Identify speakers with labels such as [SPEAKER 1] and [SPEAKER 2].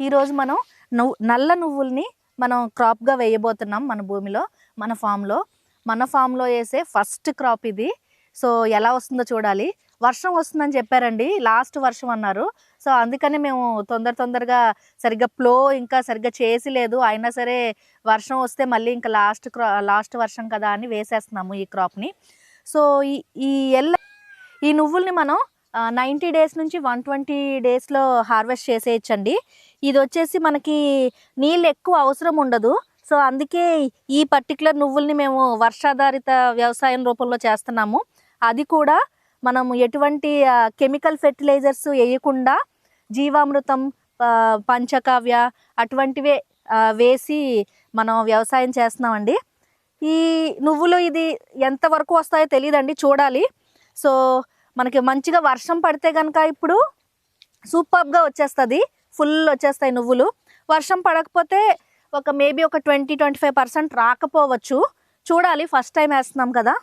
[SPEAKER 1] ఈరోజు మనం నువ్వు నల్ల నువ్వుల్ని మనం క్రాప్గా వేయబోతున్నాం మన భూమిలో మన ఫామ్లో మన ఫామ్లో వేసే ఫస్ట్ క్రాప్ ఇది. సో ఎలా వస్తుందో చూడాలి. వర్షం వస్తుందని చెప్పారండి. లాస్ట్ వర్షం అన్నారు. సో అందుకని మేము తొందర తొందరగా సరిగ్గా ప్లో ఇంకా సరిగ్గా చేసి లేదు అయినా సరే వర్షం వస్తే మళ్ళీ ఇంకా లాస్ట్ క్రా లాస్ట్ వర్షం కదా అని వేసేస్తున్నాము ఈ క్రాప్ని సో ఈ ఈ ఎల్ల ఈ నువ్వుల్ని మనం నైంటీ డేస్ నుంచి వన్ ట్వంటీ డేస్లో హార్వెస్ట్ చేసేయచ్చండి. ఇది వచ్చేసి మనకి నీళ్ళు ఎక్కువ అవసరం ఉండదు. సో అందుకే ఈ పర్టికులర్ నువ్వుల్ని మేము వర్షాధారిత వ్యవసాయం రూపంలో చేస్తున్నాము. అది కూడా మనం ఎటువంటి కెమికల్ ఫెర్టిలైజర్స్ వేయకుండా జీవామృతం పంచకావ్య అటువంటివే వేసి మనం వ్యవసాయం చేస్తున్నామండి. ఈ నువ్వులు ఇది ఎంతవరకు వస్తాయో తెలియదండి చూడాలి. సో మనకి మంచిగా వర్షం పడితే కనుక ఇప్పుడు సూపర్గా వచ్చేస్తుంది. ఫుల్ వచ్చేస్తాయి నువ్వులు. వర్షం పడకపోతే ఒక మేబీ ఒక ట్వంటీ ట్వంటీ ఫైవ్ పర్సెంట్ రాకపోవచ్చు. చూడాలి ఫస్ట్ టైం వేస్తున్నాం కదా.